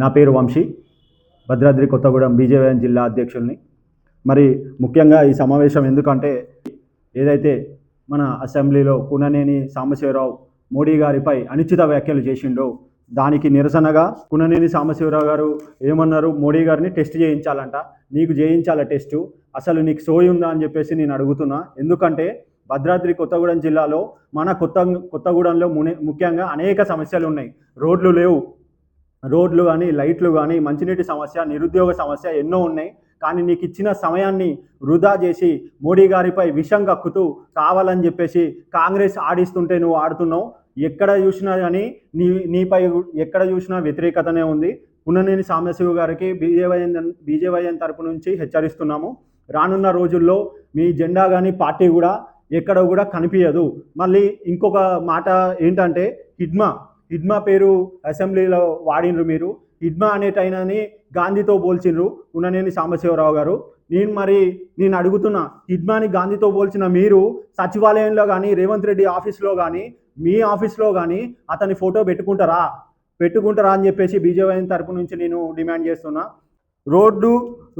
నా పేరు వంశీ. భద్రాద్రి కొత్తగూడెం బీజేవైఎం జిల్లా అధ్యక్షుల్ని. మరి ముఖ్యంగా ఈ సమావేశం ఎందుకంటే ఏదైతే మన అసెంబ్లీలో కుననేని సాంబశివరావు మోడీ గారిపై అనుచిత వ్యాఖ్యలు చేసిండో దానికి నిరసనగా కుననేని సాంబశివరావు గారు ఏమన్నారు? మోడీ గారిని టెస్ట్ చేయించాలంట. నీకు చేయించాల టెస్టు. అసలు నీకు సోయి ఉందా అని చెప్పేసి నేను అడుగుతున్నా. ఎందుకంటే భద్రాద్రి కొత్తగూడెం జిల్లాలో మన కొత్త కొత్తగూడెంలో మునే ముఖ్యంగా అనేక సమస్యలు ఉన్నాయి. రోడ్లు లేవు. రోడ్లు కానీ లైట్లు కానీ మంచినీటి సమస్య నిరుద్యోగ సమస్య ఎన్నో ఉన్నాయి. కానీ నీకు ఇచ్చిన సమయాన్ని వృధా చేసి మోడీ గారిపై విషం కక్కుతూ కావాలని చెప్పేసి కాంగ్రెస్ ఆడిస్తుంటే నువ్వు ఆడుతున్నావు. ఎక్కడ చూసినా కానీ నీ నీపై ఎక్కడ చూసినా వ్యతిరేకతనే ఉంది. పుననేని సాంబశివ గారికి బీజేవైఎన్ బీజేవైఎన్ తరపు నుంచి హెచ్చరిస్తున్నాము. రానున్న రోజుల్లో మీ జెండా కానీ పార్టీ కూడా ఎక్కడ కూడా కనిపించదు మళ్ళీ ఇంకొక మాట ఏంటంటే హిడ్మా ఇడ్మా పేరు అసెంబ్లీలో వాడినరు మీరు. ఇడ్మా అనేటైనని గాంధీతో పోల్చిండ్రు ఉన్ననేని సాంబశివరావు గారు. నేను మరి నేను అడుగుతున్నా ఇడ్మాని గాంధీతో పోల్చిన మీరు సచివాలయంలో కానీ రేవంత్ రెడ్డి ఆఫీస్లో కానీ మీ ఆఫీస్లో కానీ అతని ఫోటో పెట్టుకుంటారా? పెట్టుకుంటారా అని చెప్పేసి బీజేపీ తరపు నుంచి నేను డిమాండ్ చేస్తున్నా. రోడ్డు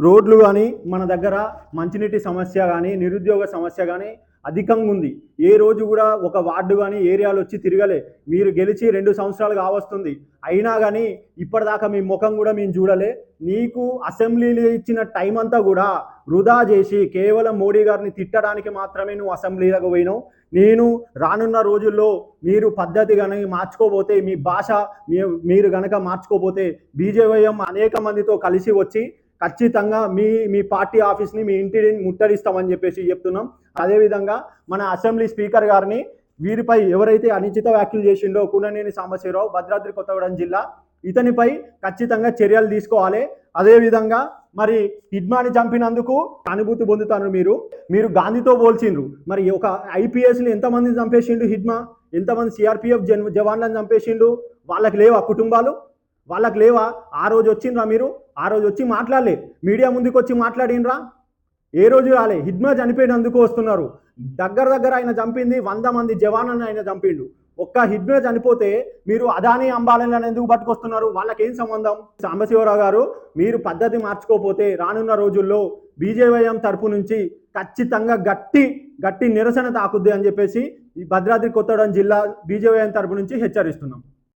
రోడ్లు కానీ మన దగ్గర మంచినీటి సమస్య కానీ నిరుద్యోగ సమస్య కానీ అధికంగా ఉంది ఏ రోజు కూడా ఒక వార్డు కానీ ఏరియాలో వచ్చి తిరగలే. మీరు గెలిచి రెండు సంవత్సరాలు కావస్తుంది. అయినా కానీ ఇప్పటిదాకా మీ ముఖం కూడా మేము చూడలే. నీకు అసెంబ్లీలో ఇచ్చిన టైం అంతా కూడా వృధా చేసి కేవలం మోడీ గారిని తిట్టడానికి మాత్రమే నువ్వు అసెంబ్లీలకు పోయినావు. నేను రానున్న రోజుల్లో మీరు పద్ధతి కనుక మార్చుకోపోతే మీ భాష మీ- మీరు కనుక మార్చుకోపోతే బీజేవైఎం అనేక మందితో కలిసి వచ్చి ఖచ్చితంగా మీ మీ పార్టీ ఆఫీస్ని మీ ఇంటిని ముట్టడిస్తామని చెప్పేసి చెప్తున్నాం. అదేవిధంగా మన అసెంబ్లీ స్పీకర్ గారిని వీరిపై ఎవరైతే అనుచిత వ్యాఖ్యలు చేసిండో కూననేని సాంబశివరావు భద్రాద్రి కొత్తగూడెం జిల్లా ఇతనిపై ఖచ్చితంగా చర్యలు తీసుకోవాలి. అదేవిధంగా మరి హిడ్మాని చంపినందుకు అనుభూతి పొందుతారు మీరు. మీరు గాంధీతో పోల్చిండ్రు. మరి ఒక ఐపీఎస్ని ఎంతమందిని చంపేసిండు హిడ్మా ఎంతమంది సిఆర్పిఎఫ్ జన్ జవాన్లను చంపేసిండు? వాళ్ళకి లేవు ఆ కుటుంబాలు? వాళ్ళకి లేవా? ఆ రోజు వచ్చిండ్రా మీరు? ఆ రోజు వచ్చి మాట్లాడలే. మీడియా ముందుకు వచ్చి మాట్లాడినరా ఏ రోజు రాలే? హిడ్మా చనిపోయినందుకు వస్తున్నారు. దగ్గర దగ్గర ఆయన చంపింది వంద మంది జవాన్లను ఆయన చంపిండు. ఒక్క హిడ్మే చనిపోతే మీరు అదాని అంబాలని ఎందుకు పట్టుకొస్తున్నారు? వాళ్ళకేం సంబంధం? సాంబశివరావు గారు మీరు పద్ధతి మార్చుకోకపోతే రానున్న రోజుల్లో బీజేవైఎం తరపు నుంచి ఖచ్చితంగా గట్టి గట్టి నిరసన తాకుద్ది అని చెప్పేసి ఈ భద్రాద్రి కొత్తగూడెం జిల్లా బీజేవైఎం తరపు నుంచి హెచ్చరిస్తున్నాం.